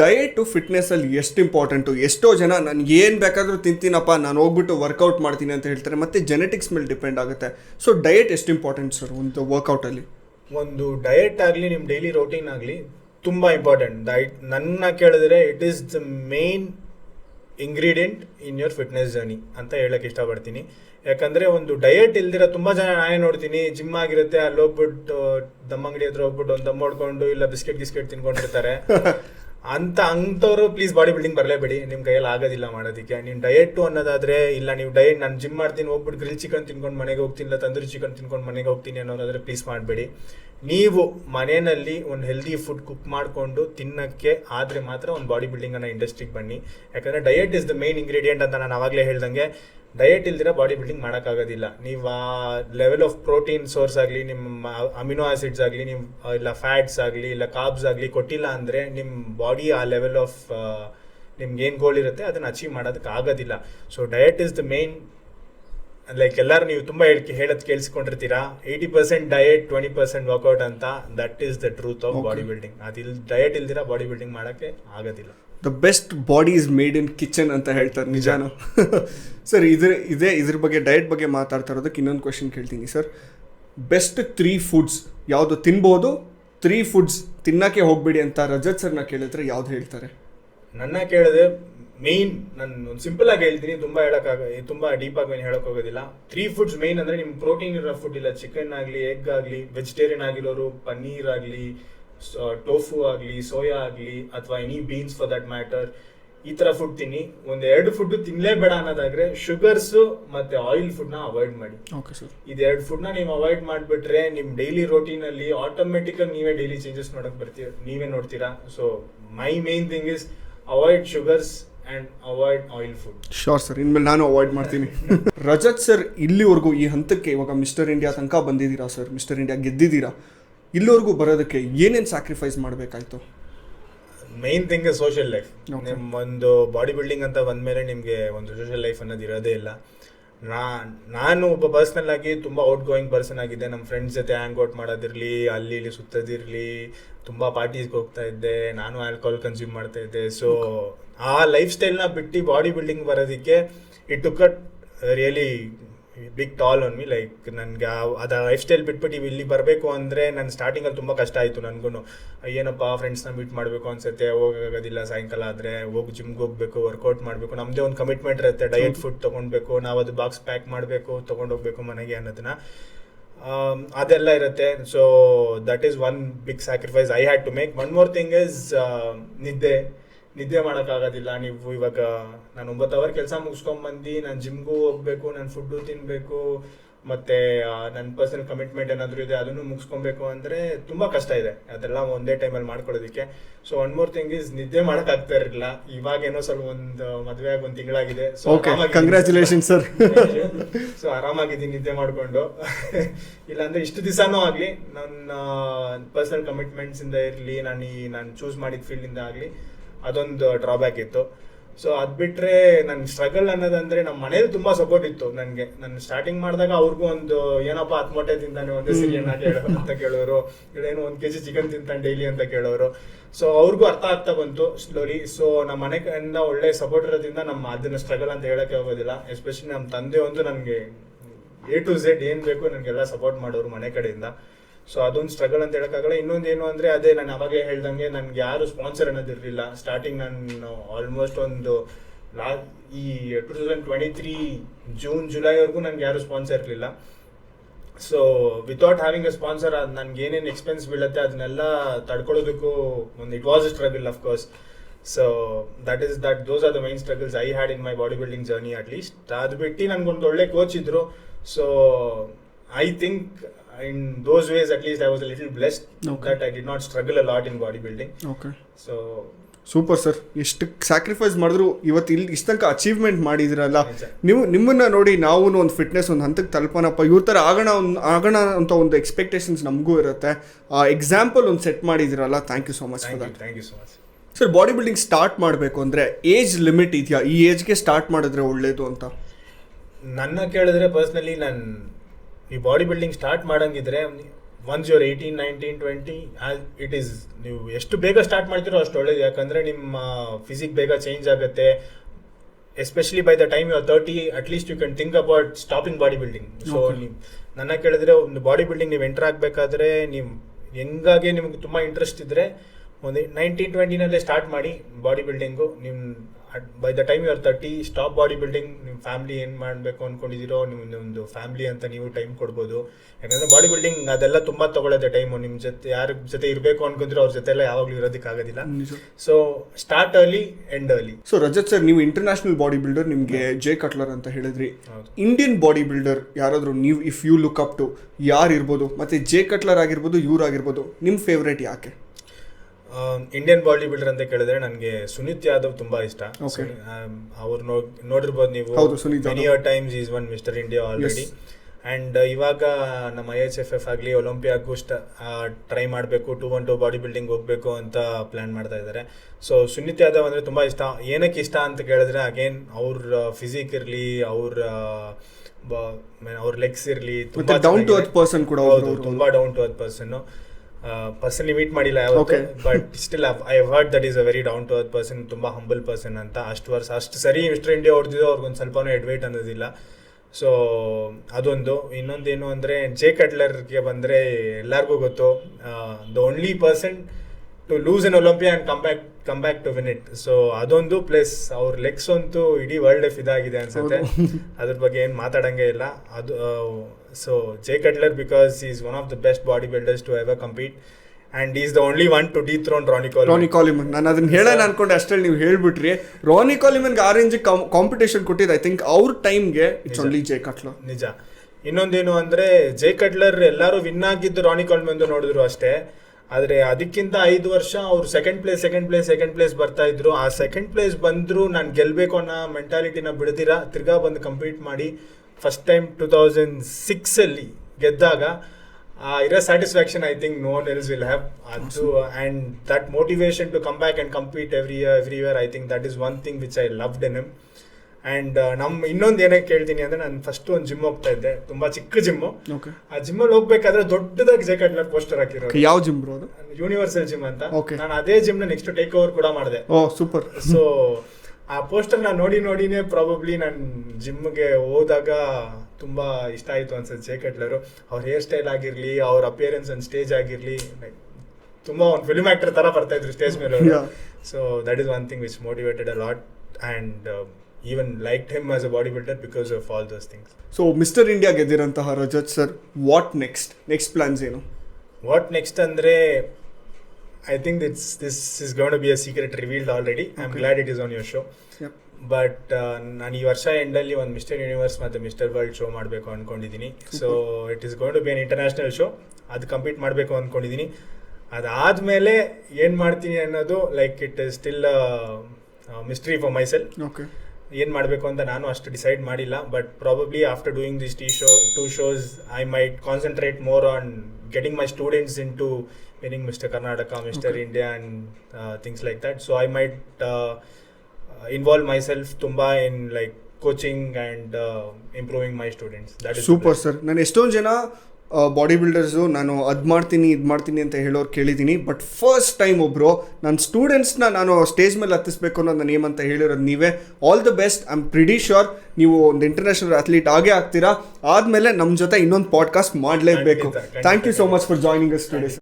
Diet ಫಿಟ್ನೆಸ್ಸಲ್ಲಿ ಎಷ್ಟು important? ಎಷ್ಟೋ ಜನ ನಾನು ಏನು ಬೇಕಾದರೂ ತಿಂತೀನಪ್ಪ ನಾನು ಹೋಗ್ಬಿಟ್ಟು ವರ್ಕೌಟ್ ಮಾಡ್ತೀನಿ ಅಂತ ಹೇಳ್ತಾರೆ ಮತ್ತು ಜೆನೆಟಿಕ್ಸ್ ಮೇಲೆ ಡಿಪೆಂಡ್ ಆಗುತ್ತೆ. ಸೊ ಡಯಟ್ ಎಷ್ಟು ಇಂಪಾರ್ಟೆಂಟ್ ಸರ್ ಒಂದು ವರ್ಕೌಟಲ್ಲಿ ಒಂದು ಡಯಟ್ ಆಗಲಿ ನಿಮ್ಮ ಡೈಲಿ ರೋಟೀನ್ ಆಗಲಿ ತುಂಬ ಇಂಪಾರ್ಟೆಂಟ್. ಡಯಟ್ ನನ್ನ ಕೇಳಿದ್ರೆ it is the main ingredient in your fitness journey ಅಂತ ಹೇಳಕ್ಕೆ ಇಷ್ಟಪಡ್ತೀನಿ. ಯಾಕಂದರೆ ಒಂದು ಡಯಟ್ ಇಲ್ದಿರೋ ತುಂಬ ಜನ ನಾನೇ ನೋಡ್ತೀನಿ. ಜಿಮ್ ಆಗಿರುತ್ತೆ ಅಲ್ಲಿ ಹೋಗ್ಬಿಟ್ಟು ದಮ್ಮಂಗಡಿ ಹತ್ರ ಹೋಗ್ಬಿಟ್ಟು ಒಂದು ದಮ್ ಹೊಡ್ಕೊಂಡು ಇಲ್ಲ ಬಿಸ್ಕೆಟ್ ಗಿಸ್ಕೆಟ್ ತಿನ್ಕೊಂಡಿರ್ತಾರೆ. ಅಂತ ಅಂಥವ್ರು ಪ್ಲೀಸ್ ಬಾಡಿ ಬಿಲ್ಡಿಂಗ್ ಬರಲೇಬೇಡಿ ನಿಮ್ಮ ಕೈಯಲ್ಲಿ ಆಗೋದಿಲ್ಲ ಮಾಡೋದಕ್ಕೆ. ನೀವು ಡಯಟ್ ಅನ್ನೋದಾದ್ರೆ, ಇಲ್ಲ ನೀವು ಡಯಟ್ ನಾನು ಜಿಮ್ ಮಾಡ್ತೀನಿ, ಹೋಗ್ಬಿಟ್ಟು ಗ್ರಿಲ್ ಚಿಕನ್ ತಿನ್ಕೊಂಡು ಮನೆಗೆ ಹೋಗ್ತೀನಿ, ಇಲ್ಲ ತಂದೂರಿ ಚಿಕನ್ ತಿನ್ಕೊಂಡು ಮನೆಗೆ ಹೋಗ್ತೀನಿ ಅನ್ನೋದಾದ್ರೆ ಪ್ಲೀಸ್ ಮಾಡಬೇಡಿ. ನೀವು ಮನೆಯಲ್ಲಿ ಒಂದು ಹೆಲ್ದಿ ಫುಡ್ ಕುಕ್ ಮಾಡಿಕೊಂಡು ತಿನ್ನಕ್ಕೆ ಆದರೆ ಮಾತ್ರ ಒಂದು ಬಾಡಿ ಬಿಲ್ಡಿಂಗನ್ನು ಇಂಡಸ್ಟ್ರಿಗೆ ಬನ್ನಿ. ಯಾಕಂದರೆ diet is the main ingredient ಅಂತ ನಾನು ಆವಾಗಲೇ ಹೇಳ್ದಂಗೆ. ಡಯಟ್ ಇಲ್ದಿರ ಬಾಡಿ ಬಿಲ್ಡಿಂಗ್ ಮಾಡೋಕ್ಕಾಗೋದಿಲ್ಲ. ನೀವು ಆ ಲೆವೆಲ್ ಆಫ್ ಪ್ರೋಟೀನ್ ಸೋರ್ಸ್ ಆಗಲಿ ನಿಮ್ಮ ಅಮಿನೋ ಆಸಿಡ್ಸ್ ಆಗಲಿ ನಿಮ್ಮ ಇಲ್ಲ ಫ್ಯಾಟ್ಸ್ ಆಗಲಿ ಇಲ್ಲ ಕಾಬ್ಸ್ ಆಗಲಿ ಕೊಟ್ಟಿಲ್ಲ ಅಂದರೆ ನಿಮ್ಮ ಬಾಡಿ ಆ ಲೆವೆಲ್ ಆಫ್ ನಿಮ್ಗೆ ಏನು ಗೋಲ್ ಇರುತ್ತೆ ಅದನ್ನು ಅಚೀವ್ ಮಾಡೋದಕ್ಕೆ ಆಗೋದಿಲ್ಲ. So diet is the main like ಎಲ್ಲರೂ ನೀವು ತುಂಬ ಹೇಳಿ ಹೇಳೋದು ಕೇಳಿಸ್ಕೊಂಡಿರ್ತೀರಾ? Eighty percent diet twenty percent workout ಅಂತ that is the truth of body building Adil diet ಇಲ್ದಿರ ಬಾಡಿ ಬಿಲ್ಡಿಂಗ್ ಮಾಡೋಕ್ಕೆ ಆಗೋದಿಲ್ಲ. The best body is made in kitchen ಅಂತ ಹೇಳ್ತಾರೆ, ನಿಜಾನು? ಸರ್ ಇದ್ರ, ಇದೇ ಇದ್ರ ಬಗ್ಗೆ ಡಯಟ್ ಬಗ್ಗೆ ಮಾತಾಡ್ತಾ ಇರೋದಕ್ಕೆ ಇನ್ನೊಂದು ಕ್ವಶನ್ ಕೇಳ್ತೀನಿ ಸರ್ ಬೆಸ್ಟ್ ತ್ರೀ ಫುಡ್ಸ್ ಯಾವುದು ತಿನ್ಬೋದು ತ್ರೀ ಫುಡ್ಸ್ ತಿನ್ನಕ್ಕೆ ಹೋಗಬೇಡಿ ಅಂತ ರಜತ್ ಸರ್ನ ಕೇಳಿದ್ರೆ ಯಾವ್ದು ಹೇಳ್ತಾರೆ? ನನ್ನ ಕೇಳಿದ್ರೆ ಮೇಯ್ನ್ ನಾನು ಒಂದು ಸಿಂಪಲ್ ಆಗಿ ಹೇಳ್ತೀನಿ, ತುಂಬ ಹೇಳೋಕ್ಕಾಗ ತುಂಬ ಡೀಪ್ ಆಗಿ ಹೇಳಕ್ ಹೋಗೋದಿಲ್ಲ. ತ್ರೀ ಫುಡ್ಸ್ ಮೇನ್ ಅಂದ್ರೆ ನಿಮ್ಮ ಪ್ರೋಟೀನ್ ಇರೋ ಫುಡ್ ಇಲ್ಲ. ಚಿಕನ್ ಆಗಲಿ ಎಗ್ ಆಗಲಿ ವೆಜಿಟೇರಿಯನ್ ಆಗಿರೋರು, ಪನ್ನೀರ್ ಆಗಲಿ ಟೋಫು ಆಗಲಿ ಸೋಯಾ ಆಗಲಿ ಅಥವಾ any beans for that matter ಈ ತರ ಫುಡ್ ತಿನ್ನಿ. ಒಂದು ಎರಡು ಫುಡ್ ತಿನ್ಲೇಬೇಡ ಅನ್ನೋದಾದ್ರೆ ಶುಗರ್ಸ್ ಮತ್ತೆ ಆಯಿಲ್ ಫುಡ್ನ ಅವಾಯ್ಡ್ ಮಾಡಿ. ಓಕೆ ಸರ್ ಇದೆರಡು ಫುಡ್ನ ನೀವು ಅವಾಯ್ಡ್ ಮಾಡ್ಬಿಟ್ರೆ ನಿಮ್ಮ ಡೈಲಿ ರೋಟೀನ್ ಅಲ್ಲಿ ಆಟೋಮೆಟಿಕ್ ಆಗಿ ನೀವೇ ಡೈಲಿ ಚೇಂಜಸ್ ಮಾಡೋಕ್ಕೆ ಬರ್ತೀರ ನೀವೇ ನೋಡ್ತೀರಾ. So my main thing is avoid sugars and avoid oil food sure sir ಇನ್ಮೇಲೆ ನಾನು ಅವಾಯ್ಡ್ ಮಾಡ್ತೀನಿ. ರಜತ್ ಸರ್ ಇಲ್ಲಿವರೆಗೂ ಈ ಹಂತಕ್ಕೆ ಇವಾಗ ಮಿಸ್ಟರ್ ಇಂಡಿಯಾ ತನಕ ಬಂದಿದ್ದೀರಾ ಸರ್ ಮಿಸ್ಟರ್ ಇಂಡಿಯಾ ಗೆದ್ದಿದ್ದೀರಾ? ಇಲ್ಲಿವರೆಗೂ ಬರೋದಕ್ಕೆ ಏನೇನು ಸ್ಯಾಕ್ರಿಫೈಸ್ ಮಾಡಬೇಕಾಯ್ತು? ಮೈನ್ ಥಿಂಗ್ ಸೋಷಿಯಲ್ ಲೈಫ್ ನಿಮ್ಮೊಂದು ನಿಮ್ಮ ಒಂದು ಬಾಡಿ ಬಿಲ್ಡಿಂಗ್ ಅಂತ ಬಂದ್ಮೇಲೆ ನಿಮಗೆ ಒಂದು ಸೋಷಿಯಲ್ ಲೈಫ್ ಅನ್ನೋದು ಇರೋದೇ ಇಲ್ಲ. ನಾ ನಾನು ಒಬ್ಬ ಪರ್ಸನಲ್ ಆಗಿ ತುಂಬ ಔಟ್ ಗೋಯಿಂಗ್ ಪರ್ಸನ್ ಆಗಿದ್ದೆ. ನಮ್ಮ ಫ್ರೆಂಡ್ಸ್ ಜೊತೆ ಹ್ಯಾಂಗ್ ಔಟ್ ಮಾಡೋದಿರಲಿ ಅಲ್ಲಿ ಇಲ್ಲಿ ಸುತ್ತೋದಿರಲಿ ತುಂಬ ಪಾರ್ಟೀಸ್ಗೆ ಹೋಗ್ತಾ ಇದ್ದೆ. ನಾನು ಆಲ್ಕೋಹಾಲ್ ಕನ್ಸ್ಯೂಮ್ ಮಾಡ್ತಾ ಇದ್ದೆ. ಸೊ ಆ ಲೈಫ್ ಸ್ಟೈಲ್ನ ಬಿಟ್ಟು ಬಾಡಿ ಬಿಲ್ಡಿಂಗ್ ಬರೋದಕ್ಕೆ it to cut really big toll on me like ನನಗೆ ಅದ ಲೈಫ್ ಸ್ಟೈಲ್ ಬಿಟ್ಬಿಟ್ಟು ಇವ್ ಇಲ್ಲಿ ಬರಬೇಕು ಅಂದರೆ ನನ್ನ ಸ್ಟಾರ್ಟಿಂಗಲ್ಲಿ ತುಂಬ ಕಷ್ಟ ಆಯಿತು ನನಗೂ ಏನಪ್ಪ ಫ್ರೆಂಡ್ಸ್ನ ಮೀಟ್ ಮಾಡಬೇಕು ಅನ್ಸುತ್ತೆ ಹೋಗೋಕ್ಕಾಗೋದಿಲ್ಲ ಸಾಯಂಕಾಲ ಆದರೆ ಹೋಗಿ ಜಿಮ್ಗೆ ಹೋಗಬೇಕು ವರ್ಕೌಟ್ ಮಾಡಬೇಕು. ನಮ್ಮದೇ ಒಂದು ಕಮಿಟ್ಮೆಂಟ್ ಇರುತ್ತೆ ಡಯಟ್ ಫುಡ್ ತೊಗೊಳ್ಬೇಕು ನಾವು ಅದು ಬಾಕ್ಸ್ ಪ್ಯಾಕ್ ಮಾಡಬೇಕು ತೊಗೊಂಡೋಗ್ಬೇಕು ಮನೆಗೆ ಅನ್ನೋದನ್ನ. ಅದೆಲ್ಲ ಇರುತ್ತೆ. So that is one big sacrifice I had to make one more thing is ನಿದ್ದೆ. ನಿದ್ದೆ ಮಾಡೋಕ್ಕಾಗೋದಿಲ್ಲ. ನೀವು ಇವಾಗ ನಾನು ಒಂಬತ್ತು ಅವರ್ ಕೆಲಸ ಮುಗಿಸ್ಕೊಂಬಂದು ನಾನು ಜಿಮ್ಗೂ ಹೋಗ್ಬೇಕು ನಾನು ಫುಡ್ಡು ತಿನ್ನಬೇಕು ಮತ್ತೆ ನನ್ನ ಪರ್ಸನಲ್ ಕಮಿಟ್ಮೆಂಟ್ ಏನಾದರೂ ಇದೆ ಅದನ್ನು ಮುಗಿಸ್ಕೊಬೇಕು ಅಂದರೆ ತುಂಬ ಕಷ್ಟ ಇದೆ. ಅದೆಲ್ಲ ಒಂದೇ ಟೈಮಲ್ಲಿ ಮಾಡ್ಕೊಳ್ಳೋದಕ್ಕೆ. So one more thing is ನಿದ್ದೆ ಮಾಡೋಕ್ಕಾಗ್ತಾ ಇರಲಿಲ್ಲ. ಇವಾಗ ಏನೋ ಸ್ವಲ್ಪ ಒಂದು ಮದುವೆ ಆಗಿ ಒಂದು ತಿಂಗಳಾಗಿದೆ. So congratulation congratulation sir so ಆರಾಮಾಗಿದ್ದೀನಿ ನಿದ್ದೆ ಮಾಡಿಕೊಂಡು. ಇಲ್ಲಾಂದ್ರೆ ಇಷ್ಟು ದಿವಸನೂ ಆಗಲಿ ನನ್ನ ಪರ್ಸನಲ್ ಕಮಿಟ್ಮೆಂಟ್ಸಿಂದ ಇರಲಿ ನಾನು ಈ ನಾನು ಚೂಸ್ ಮಾಡಿದ ಫೀಲ್ಡಿಂದ ಇಂದ ಆಗಲಿ ಅದೊಂದು ಡ್ರಾಬ್ಯಾಕ್ ಇತ್ತು. ಸೊ ಅದ್ ಬಿಟ್ರೆ ನನ್ನ ಸ್ಟ್ರಗಲ್ ಅನ್ನೋದಂದ್ರೆ ನಮ್ಮ ಮನೇಲಿ ತುಂಬಾ ಸಪೋರ್ಟ್ ಇತ್ತು ನನಗೆ. ನಾನು ಸ್ಟಾರ್ಟಿಂಗ್ ಮಾಡಿದಾಗ ಅವ್ರಿಗೂ ಒಂದು ಏನಪ್ಪ ಮೊಟ್ಟೆ ತಿಂತಾನೆ ಒಂದೇ ಸರಿ ಅನ್ನ ಕೇಳೋ ಅಂತ ಕೇಳೋರು. ಇಲ್ಲೇನೋ ಒಂದು ಕೆಜಿ ಚಿಕನ್ ತಿಂತಾನೆ ಡೈಲಿ ಅಂತ ಕೇಳೋರು. ಸೊ ಅವ್ರಿಗೂ ಅರ್ಥ ಆಗ್ತಾ ಬಂತು ಸ್ಲೋಲಿ ಸೊ ನಮ್ಮ ಮನೆ ಕಡೆಯಿಂದ ಒಳ್ಳೆ ಸಪೋರ್ಟ್ ಇರೋದ್ರಿಂದ ನಮ್ಮ ಅದನ್ನ ಸ್ಟ್ರಗಲ್ ಅಂತ ಹೇಳಕ್ಕೆ ಹೋಗೋದಿಲ್ಲ ಎಸ್ಪೆಷಲಿ ನಮ್ಮ ತಂದೆ ಒಂದು ನನಗೆ ಎ ಟು ಝೆಡ್ ಏನು ಬೇಕು ನನಗೆಲ್ಲ ಸಪೋರ್ಟ್ ಮಾಡೋರು ಮನೆ ಕಡೆಯಿಂದ. ಸೊ ಅದೊಂದು ಸ್ಟ್ರಗಲ್ ಅಂತ ಹೇಳೋಕ್ಕಾಗಲ್ಲ ಇನ್ನೊಂದೇನು ಅಂದ್ರೆ, ಅದೇ ನಾನು ಅವಾಗೇ ಹೇಳ್ದಂಗೆ ನನ್ಗೆ ಯಾರು ಸ್ಪಾನ್ಸರ್ ಅನ್ನೋದಿರಲಿಲ್ಲ. ಸ್ಟಾರ್ಟಿಂಗ್ ನಾನು ಆಲ್ಮೋಸ್ಟ್ ಒಂದು ಲಾ ಈ two thousand twenty three June ಜುಲೈವರೆಗೂ ನನಗೆ ಯಾರು ಸ್ಪಾನ್ಸರ್ ಇರಲಿಲ್ಲ. So without having a sponsor ಅದು ನನ್ಗೆ ಏನೇನು ಎಕ್ಸ್ಪೆನ್ಸ್ ಬೀಳುತ್ತೆ, ಅದನ್ನೆಲ್ಲ ತಡ್ಕೊಳ್ಳೋದಕ್ಕೂ ಒಂದು it was a struggle of course so that is that those are the main struggles I had in my body building journey at least ಅದು ಬಿಟ್ಟು ನನಗೊಂದು ಒಳ್ಳೆ ಕೋಚ್ ಇದ್ದರು so I think in ways, at least, I was a little blessed Okay. that I did not struggle a lot in bodybuilding. Okay. So so super sir ಎಷ್ಟು sacrifice ಮಾಡಿದ್ರು ಇವತ್ತು ಇಲ್ಲಿ ಇಷ್ಟು ತನಕ ಅಚೀವ್ಮೆಂಟ್ ಮಾಡಿದಿರಲ್ಲ. ನೀವು ನಿಮ್ಮನ್ನ ನೋಡಿ ನಾವು ಒಂದು ಫಿಟ್ನೆಸ್ ಒಂದು ಹಂತಕ್ಕೆ ತಲುಪೋಣಪ್ಪ ಇವ್ರ ಥರ ಆಗೋಣ ಒಂದು ಆಗೋಣ ಅಂತ ಒಂದು ಎಕ್ಸ್ಪೆಕ್ಟೇಷನ್ಸ್ ನಮಗೂ ಇರುತ್ತೆ. ಆ ಎಕ್ಸಾಂಪಲ್ ಒಂದು set ಮಾಡಿದಿರಲ್ಲ. Thank you so much for that thank you so much sir body building start ಮಾಡಬೇಕು ಅಂದರೆ ಏಜ್ ಲಿಮಿಟ್ ಇದೆಯಾ? ಈ ಏಜ್ಗೆ ಸ್ಟಾರ್ಟ್ ಮಾಡಿದ್ರೆ ಒಳ್ಳೇದು ಅಂತ. ನನ್ನ ಕೇಳಿದ್ರೆ ಪರ್ಸ್ನಲಿ ನಾನು ಈ body building start ಮಾಡಂಗಿದ್ರೆ once your eighteen nineteen twenty it is ನೀವು ಎಷ್ಟು ಬೇಗ ಸ್ಟಾರ್ಟ್ ಮಾಡ್ತೀರೋ ಅಷ್ಟು ಒಳ್ಳೇದು. ಯಾಕಂದರೆ ನಿಮ್ಮ ಫಿಸಿಕ್ ಬೇಗ ಚೇಂಜ್ ಆಗುತ್ತೆ. Especially by the time you thirty at least you can think about stopping body building so ನೀವು ನನ್ನ ಕೇಳಿದ್ರೆ ಒಂದು ಬಾಡಿ ಬಿಲ್ಡಿಂಗ್ ನೀವು ಎಂಟರ್ ಆಗಬೇಕಾದ್ರೆ ನೀವು ಹೆಂಗಾಗೆ ನಿಮ್ಗೆ ತುಂಬ ಇಂಟ್ರೆಸ್ಟ್ ಇದ್ದರೆ ಒಂದು ನೈನ್ಟೀನ್ ಟ್ವೆಂಟಿನಲ್ಲೇ ಸ್ಟಾರ್ಟ್ ಮಾಡಿ ಬಾಡಿ ಬಿಲ್ಡಿಂಗು ನಿಮ್ಮ by the time you are thirty stop body building ನಿಮ್ಮ ಫ್ಯಾಮಿಲಿ ಏನು ಮಾಡಬೇಕು ಅಂದ್ಕೊಂಡಿದ್ದೀರೋ ನಿಮ್ಮ ನಿಮ್ಮದು ಫ್ಯಾಮಿಲಿ ಅಂತ ನೀವು ಟೈಮ್ ಕೊಡ್ಬೋದು. ಯಾಕಂದರೆ ಬಾಡಿ ಬಿಲ್ಡಿಂಗ್ ಅದೆಲ್ಲ ತುಂಬ ತಗೊಳ್ಳೋದೆ ಟೈಮು ನಿಮ್ಮ ಜೊತೆ ಯಾರ ಜೊತೆ ಇರಬೇಕು ಅನ್ಕೊಂಡ್ರೆ ಅವ್ರ ಜೊತೆ ಎಲ್ಲ ಯಾವಾಗಲೂ ಇರೋದಕ್ಕಾಗೋದಿಲ್ಲ ಆಗೋದಿಲ್ಲ. So start early end early so Rajat sir ನೀವು ಇಂಟರ್ನ್ಯಾಷನಲ್ ಬಾಡಿ ಬಿಲ್ಡರ್ ನಿಮಗೆ ಜೇ ಕಟ್ಲರ್ ಅಂತ ಹೇಳಿದ್ರಿ. ಇಂಡಿಯನ್ ಬಾಡಿ ಬಿಲ್ಡರ್ ಯಾರಾದರೂ ನೀವು if you look up to ಯಾರು ಇರ್ಬೋದು ಮತ್ತೆ ಜೇ ಕಟ್ಲರ್ ಆಗಿರ್ಬೋದು ಇವ್ರು ಆಗಿರ್ಬೋದು ನಿಮ್ಮ ಫೇವ್ರೇಟ್ ಯಾಕೆ? ಇಂಡಿಯನ್ ಬಾಡಿ ಬಿಲ್ಡರ್ ಅಂತ ಕೇಳಿದ್ರೆ ನನಗೆ ಸುನಿತ್ ಯಾದವ್ ತುಂಬಾ ಇಷ್ಟ. ಅವ್ರು ನೋಡಿರ್ಬೋದು ನೀವು. Times is one mister India already and ಇವಾಗ ನಮ್ಮ ಐ ಎಚ್ ಎಫ್ ಎಫ್ ಆಗಲಿ ಒಲಿಂಪಿಯಾಗೂ ಟ್ರೈ ಮಾಡಬೇಕು two one two body building ಹೋಗಬೇಕು ಅಂತ ಪ್ಲಾನ್ ಮಾಡ್ತಾ ಇದ್ದಾರೆ ಸೊ ಸುನಿತ್ ಯಾದವ್ ಅಂದರೆ ತುಂಬ ಇಷ್ಟ ಏನಕ್ಕೆ ಇಷ್ಟ ಅಂತ ಕೇಳಿದ್ರೆ ಅಗೇನ್ ಅವ್ರ ಫಿಸಿಕ್ ಇರಲಿ ಅವ್ರ ಅವ್ರ ಲೆಗ್ಸ್ ಇರಲಿ ತುಂಬ ಡೌನ್ ಟು ಅರ್ತ್ ಪರ್ಸನ್ ಕೂಡ. ತುಂಬಾ down to earth person personally meet ಮಾಡಿಲ್ಲ ಯಾವತ್ತು but still I heard that is a very down to earth person ತುಂಬ ಹಂಬಲ್ ಪರ್ಸನ್ ಅಂತ. ಅಷ್ಟು ವರ್ಷ ಅಷ್ಟು ಸರಿ ಮಿಸ್ಟರ್ ಇಂಡಿಯಾ ಹೊಡೆದಿದ್ದು ಅವ್ರಿಗೊಂದು ಸ್ವಲ್ಪನೂ ಎಡ್ವೈಟ್ ಅನ್ನೋದಿಲ್ಲ. ಸೊ ಅದೊಂದು. ಇನ್ನೊಂದೇನು ಅಂದರೆ ಜೆ ಕಟ್ಲರ್ಗೆ ಬಂದರೆ ಎಲ್ಲರಿಗೂ ಗೊತ್ತು the only person to lose in Olympia and come back come back to win it so ಅದೊಂದು ಪ್ಲಸ್ ಅವ್ರ ಲೆಗ್ಸ್ ಅಂತೂ ಇಡೀ ವರ್ಲ್ಡ್ ಇದಾಗಿದೆ ಅನ್ಸುತ್ತೆ. ಅದ್ರ ಬಗ್ಗೆ ಏನು ಮಾತಾಡಂಗೆ ಇಲ್ಲ. ಅದು so Jay Cutler because is one of the best body builders to ever compete and is the only one to dethrone Ronnie Ronnie Coleman ನಾನು ಅದನ್ನ ಹೇಳೋಣ ಅನ್ಕೊಂಡು ಅಷ್ಟರಲ್ಲಿ ನೀವು ಹೇಳ್ಬಿಟ್ರಿ. ರಾನಿ ಕಾಲಿಮನ್ಗೆ ಆ ರೇಂಜ್ ಕಾಂಪಿಟೇಷನ್ ಕೊಟ್ಟಿದ್ದು ಐ ಥಿಂಕ್ ಅವ್ರ ಟೈಮ್ಗೆ ಇಟ್ಸ್ ಓನ್ಲಿ ಜೇ ಕಟ್ಲರ್ ನಿಜ. ಇನ್ನೊಂದೇನು ಅಂದರೆ ಜೆ ಕಟ್ಲರ್ ಎಲ್ಲರೂ ವಿನ್ ಆಗಿದ್ದು ರಾನಿ ಕಾಲಿಮನ್ ನೋಡಿದ್ರು ಅಷ್ಟೇ. ಆದ್ರೆ ಅದಕ್ಕಿಂತ ಐದು ವರ್ಷ ಅವ್ರು second place second place second place ಬರ್ತಾ ಇದ್ರು. ಆ ಸೆಕೆಂಡ್ ಪ್ಲೇಸ್ ಬಂದ್ರು ನಾನು ಗೆಲ್ಬೇಕು ಅನ್ನೋ ಮೆಂಟಾಲಿಟಿನ ಬಿಡದಿರಾ? ತಿರ್ಗಾ ಬಂದು ಕಂಪ್ಲೀಟ್ ಮಾಡಿ first time two thousand six ಅಲ್ಲಿ ಗೆದ್ದಾಗ ಇರೋ satisfaction I think no else will have ಅದು and that motivation to come back and compete every year every year I think that is one thing which I loved in him and ನಮ್ಮ ಇನ್ನೊಂದು ಏನೇ ಕೇಳ್ತೀನಿ ಅಂದ್ರೆ ನಾನು first ಒಂದು gym ಹೋಗ್ತಾ ಇದ್ದೆ. ತುಂಬಾ ಚಿಕ್ಕ ಜಿಮ್ಮು ಆ ಜಿಮ್ಮಲ್ಲಿ ಹೋಗ್ಬೇಕಾದ್ರೆ ದೊಡ್ಡದಾಗಿ ಜೆ ಕಟ್ಲರ್ ಪೋಸ್ಟರ್ ಹಾಕಿರೋ ಯಾವ ಜಿಮ್ ಬ್ರೋ ಅದು? ಯೂನಿವರ್ಸಲ್ ಜಿಮ್ ಅಂತ. ನಾನು ಅದೇ ಜಿಮ್ನ ನೆಕ್ಸ್ಟ್ ಟೇಕ್ ಓವರ್ ಕೂಡ ಮಾಡಿದೆ. ಓ ಸೂಪರ್ ಸೊ ಆ ಪೋಸ್ಟರ್ ನಾನು ನೋಡಿ ನೋಡಿನೇ ಪ್ರಾಬಬ್ಲಿ ನಾನು ಜಿಮ್ಗೆ ಹೋದಾಗ ತುಂಬಾ ಇಷ್ಟ ಆಯಿತು ಅನ್ಸುತ್ತೆ ಜೆ ಕಟ್ಲರು ಅವ್ರ. ಹೇರ್ ಸ್ಟೈಲ್ ಆಗಿರಲಿ ಅವ್ರ ಅಪಿಯರೆನ್ಸ್ ಆನ್ ಸ್ಟೇಜ್ ಆಗಿರಲಿ ತುಂಬಾ ಒಂದು ಫಿಲ್ಮ್ ಆಕ್ಟರ್ ತರ ಬರ್ತಾ ಇದ್ರು ಸ್ಟೇಜ್ ಮೇಲೆ. So that is one thing which motivated a lot and even like him as a body builder because of all those things so mister India ಗೆದ್ದಿರಂತಹ Rajat sir what next next plans ಏನು what next ಅಂದರೆ I think it's this is gonna be a secret revealed already I am Okay. Glad it is on your show but ನಾನು ಈ ವರ್ಷ ಎಂಡಲ್ಲಿ ಒಂದು mister universe ಮತ್ತು mister world show ಮಾಡಬೇಕು ಅಂದ್ಕೊಂಡಿದ್ದೀನಿ so it is going to be an international show ಅದು complete ಮಾಡಬೇಕು ಅಂದ್ಕೊಂಡಿದ್ದೀನಿ ಅದಾದಮೇಲೆ ಏನು ಮಾಡ್ತೀನಿ ಅನ್ನೋದು like it is still mystery for myself okay ಏನು ಮಾಡಬೇಕು ಅಂತ ನಾನು ಅಷ್ಟು ಡಿಸೈಡ್ ಮಾಡಿಲ್ಲ but probably after doing this the show two shows I might concentrate more on getting my students into winning mister Karnataka mister. India and things like that so I might involve myself ತುಂಬ in like coaching and improving my students that is super sir ನಾನು ಎಷ್ಟೊಂದು ಜನ body builders ನಾನು ಅದು ಮಾಡ್ತೀನಿ ಇದು ಮಾಡ್ತೀನಿ ಅಂತ ಹೇಳೋರು ಕೇಳಿದ್ದೀನಿ. ಬಟ್ ಫಸ್ಟ್ ಟೈಮ್ ಒಬ್ಬರು ನನ್ನ ಸ್ಟೂಡೆಂಟ್ಸ್ನ ನಾನು ಸ್ಟೇಜ್ ಮೇಲೆ ಹತ್ತಿಸ್ಬೇಕು ಅನ್ನೋ ನನ್ನ ನೇಮ್ ಅಂತ ಹೇಳಿರೋದು ನೀವೇ. All the best I am pretty sure ನೀವು ಒಂದು ಇಂಟರ್ನ್ಯಾಷನಲ್ ಅಥ್ಲೀಟ್ ಆಗೇ ಆಗ್ತೀರಾ. ಆದಮೇಲೆ ನಮ್ಮ ಜೊತೆ ಇನ್ನೊಂದು ಪಾಡ್ಕಾಸ್ಟ್ ಮಾಡಲೇಬೇಕು. Thank you so much for joining us today